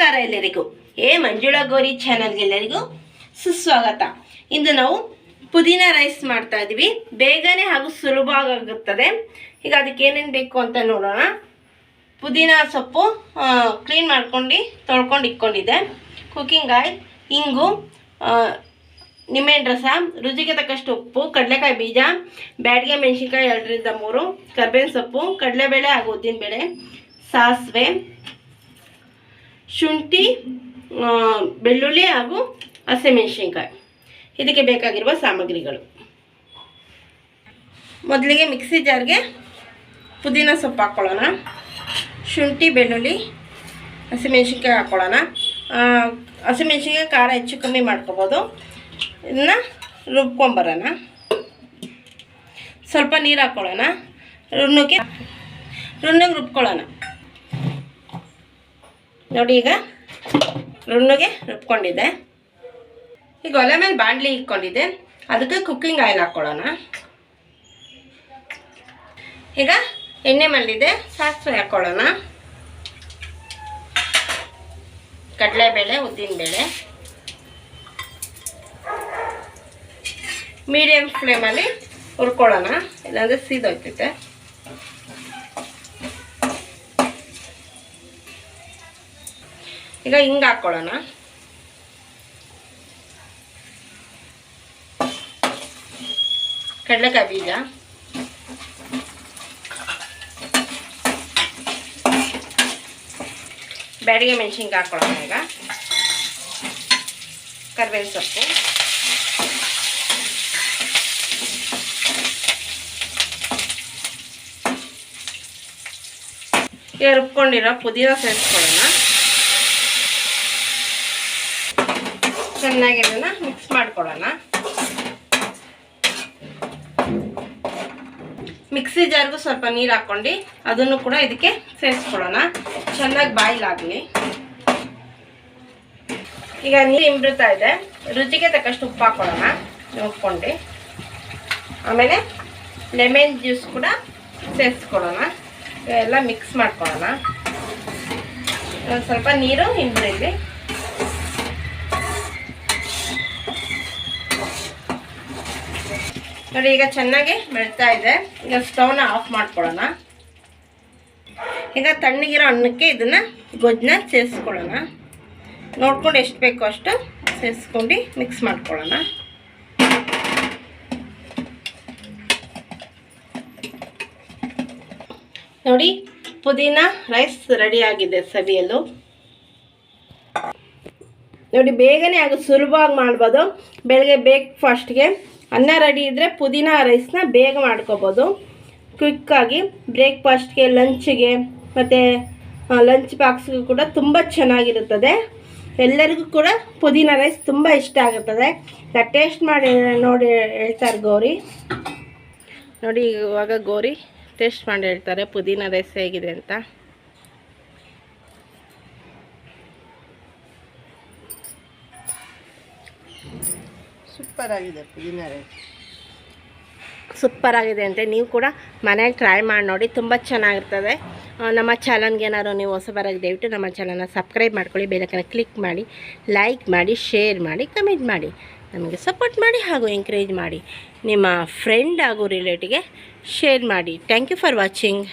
ನಮಸ್ಕಾರ ಎಲ್ಲರಿಗೂ. ಏ, ಮಂಜುಳಾ ಗೋರಿ ಚಾನಲ್ಗೆ ಎಲ್ಲರಿಗೂ ಸುಸ್ವಾಗತ. ಇಂದು ನಾವು ಪುದೀನ ರೈಸ್ ಮಾಡ್ತಾ ಇದ್ದೀವಿ. ಬೇಗನೆ ಹಾಗೂ ಸುಲಭ ಆಗುತ್ತದೆ ಈಗ ಅದಕ್ಕೆ ಏನೇನು ಬೇಕು ಅಂತ ನೋಡೋಣ. ಪುದೀನ ಸೊಪ್ಪು ಕ್ಲೀನ್ ಮಾಡ್ಕೊಂಡು, ತೊಳ್ಕೊಂಡು ಇಟ್ಕೊಂಡಿದ್ದೆ. ಕುಕ್ಕಿಂಗ್ ಆಯಿಲ್ ಇಂಗು ನಿಂಬೆಹಣ್ಣು ರಸ, ರುಚಿಗೆ ತಕ್ಕಷ್ಟು ಉಪ್ಪು, ಕಡಲೆಕಾಯಿ ಬೀಜ, ಬ್ಯಾಡಿಗೆ ಮೆಣಸಿನ್ಕಾಯಿ ಎರಡರಿಂದ ಮೂರು, ಕರ್ಬೇವಿನ ಸೊಪ್ಪು, ಕಡಲೆಬೇಳೆ ಹಾಗೂ ಉದ್ದಿನಬೇಳೆ, ಸಾಸಿವೆ ಶುಂಠಿ ಬೆಳ್ಳುಳ್ಳಿ ಹಾಗೂ ಹಸಿಮೆಣಸಿನ್ಕಾಯಿ. ಇದಕ್ಕೆ ಬೇಕಾಗಿರುವ ಸಾಮಗ್ರಿಗಳು. ಮೊದಲಿಗೆ ಮಿಕ್ಸಿ ಜಾರ್ಗೆ ಪುದೀನ ಸೊಪ್ಪು ಹಾಕ್ಕೊಳ್ಳೋಣ. ಶುಂಠಿ, ಬೆಳ್ಳುಳ್ಳಿ, ಹಸಿಮೆಣ್ಸಿನ್ಕಾಯಿ ಹಾಕ್ಕೊಳ್ಳೋಣ. ಹಸಿಮೆಣಸಿನ್ಕಾಯಿ ಖಾರ ಹೆಚ್ಚು ಕಮ್ಮಿ ಮಾಡ್ಕೊಬೋದು. ಇದನ್ನ ರುಬ್ಕೊಂಬರೋಣ. ಸ್ವಲ್ಪ ನೀರು ಹಾಕ್ಕೊಳ್ಳೋಣ. ರುಣ್ಣಕ್ಕೆ ರುಣ್ಣಗೆ ರುಬ್ಕೊಳ್ಳೋಣ. ನೋಡಿ ಈಗ ರುಣ್ಣಗೆ ರುಬ್ಕೊಂಡಿದ್ದೆ. ಈಗ ಒಲೆ ಮೇಲೆ ಬಾಂಡ್ಲಿ ಇಟ್ಕೊಂಡಿದ್ದೆ. ಅದಕ್ಕೆ ಕುಕ್ಕಿಂಗ್ ಆಯಿಲ್ ಹಾಕ್ಕೊಳ್ಳೋಣ ಈಗ ಎಣ್ಣೆ ಮಲ್ಲಿದೆ ಸಾಸಿವೆ ಹಾಕ್ಕೊಳ್ಳೋಣ ಕಡಲೆಬೇಳೆ, ಉದ್ದಿನಬೇಳೆ. ಮೀಡಿಯಮ್ ಫ್ಲೇಮಲ್ಲಿ ಹುರ್ಕೊಳ್ಳೋಣ. ಇಲ್ಲಾಂದರೆ ಸೀದೋಗ್ತೈತೆ. ಈಗ ಹಿಂಗೆ ಹಾಕ್ಕೊಳ್ಳೋಣ ಕಡಲೆಕಾಯಿ ಬೀಜ. ಬ್ಯಾಡಿಗೆ ಮೆಣಸಿನ್ಕಾಯಿ ಹಾಕ್ಕೊಳ್ಳೋಣ ಈಗ. ಕರ್ಬೇವಿನ ಸೊಪ್ಪು. ಈಗ ರುಬ್ಕೊಂಡಿರೋ ಪುದೀನ ಸೇರಿಸ್ಕೊಳ್ಳೋಣ. ಚೆನ್ನಾಗಿ ಇದನ್ನ ಮಿಕ್ಸ್ ಮಾಡ್ಕೊಡೋಣ ಮಿಕ್ಸಿ ಜಾರ್ಗೂ ಸ್ವಲ್ಪ ನೀರು ಹಾಕ್ಕೊಂಡು ಅದನ್ನು ಕೂಡ ಇದಕ್ಕೆ ಸೇರಿಸ್ಕೊಳ್ಳೋಣ. ಚೆನ್ನಾಗಿ ಬಾಯ್ಲ್ ಆಗಲಿ ಈಗ ನೀರು ಇಂಬ್ರುತ್ತಾ ಇದೆ. ರುಚಿಗೆ ತಕ್ಕಷ್ಟು ಉಪ್ಪು ಹಾಕೊಳ್ಳೋಣ ನೋಡ್ಕೊಂಡು ಆಮೇಲೆ ಲೆಮನ್ ಜ್ಯೂಸ್ ಕೂಡ ಸೇರಿಸ್ಕೊಳ್ಳೋಣ. ಎಲ್ಲ ಮಿಕ್ಸ್ ಮಾಡ್ಕೊಳ್ಳೋಣ. ಒಂದು ಸ್ವಲ್ಪ ನೀರು ಇಂಬ್ರಿಲಿ ನೋಡಿ, ಈಗ ಚೆನ್ನಾಗಿ ಬೆಳ್ತಾ ಇದೆ. ಈಗ ಸ್ಟವ್ನ ಆಫ್ ಮಾಡ್ಕೊಳ್ಳೋಣ. ಈಗ ತಣ್ಣಗಿರೋ ಅನ್ನಕ್ಕೆ ಇದನ್ನ ಗೊಜ್ಜನ್ನ ಸೇರಿಸ್ಕೊಳ್ಳೋಣ. ನೋಡ್ಕೊಂಡು ಎಷ್ಟು ಬೇಕೋ ಅಷ್ಟು ಸೇರಿಸ್ಕೊಂಡು ಮಿಕ್ಸ್ ಮಾಡ್ಕೊಳ್ಳೋಣ. ನೋಡಿ, ಪುದೀನ ರೈಸ್ ರೆಡಿ ಆಗಿದೆ ಸವಿಯಲು. ನೋಡಿ, ಬೇಗನೆ ಆಗ ಸುಲಭವಾಗಿ ಮಾಡ್ಬೋದು. ಬೆಳಗ್ಗೆ ಬ್ರೇಕ್ಫಾಸ್ಟ್ಗೆ ಅನ್ನ ರೆಡಿ ಇದ್ದರೆ ಪುದೀನ ರೈಸ್ನ ಬೇಗ ಮಾಡ್ಕೋಬೋದು. ಕ್ವಿಕ್ಕಾಗಿ ಬ್ರೇಕ್ಫಾಸ್ಟ್ಗೆ ಲಂಚ್ಗೆ ಮತ್ತು ಲಂಚ್ ಬಾಕ್ಸ್ಗೂ ಕೂಡ ತುಂಬ ಚೆನ್ನಾಗಿರುತ್ತದೆ. ಎಲ್ಲರಿಗೂ ಕೂಡ ಪುದೀನ ರೈಸ್ ತುಂಬ ಇಷ್ಟ ಆಗುತ್ತದೆ. ಟೇಸ್ಟ್ ಮಾಡಿ, ನೋಡಿ ಹೇಳ್ತಾರೆ ಗೌರಿ. ನೋಡಿ ಇವಾಗ ಗೌರಿ ಟೇಸ್ಟ್ ಮಾಡಿ ಹೇಳ್ತಾರೆ ಪುದೀನ ರೈಸ್ ಹೇಗಿದೆ ಅಂತ. ಸೂಪರ್ ಆಗಿದೆ ಪುದೀನ ರೈಸ್ ಸೂಪರ್ ಆಗಿದೆ ಅಂತೆ. ನೀವು ಕೂಡ ಮನೇಲಿ ಟ್ರೈ ಮಾಡಿ ನೋಡಿ, ತುಂಬ ಚೆನ್ನಾಗಿರ್ತದೆ. ನಮ್ಮ ಚಾನಲ್ಗೆ ಏನಾದ್ರು ನೀವು ಹೊಸಬರಾಗಿ ದಯವಿಟ್ಟು ನಮ್ಮ ಚಾನಲ್ನ ಸಬ್ಸ್ಕ್ರೈಬ್ ಮಾಡ್ಕೊಳ್ಳಿ ಕಡೆ ಕ್ಲಿಕ್ ಮಾಡಿ, ಲೈಕ್ ಮಾಡಿ, ಶೇರ್ ಮಾಡಿ, ಕಮೆಂಟ್ ಮಾಡಿ. ನಮಗೆ ಸಪೋರ್ಟ್ ಮಾಡಿ ಹಾಗೂ ಎಂಕರೇಜ್ ಮಾಡಿ. ನಿಮ್ಮ ಫ್ರೆಂಡ್ ಹಾಗೂ ರಿಲೇಟಿವ್ಗೆ ಶೇರ್ ಮಾಡಿ. Thank you for watching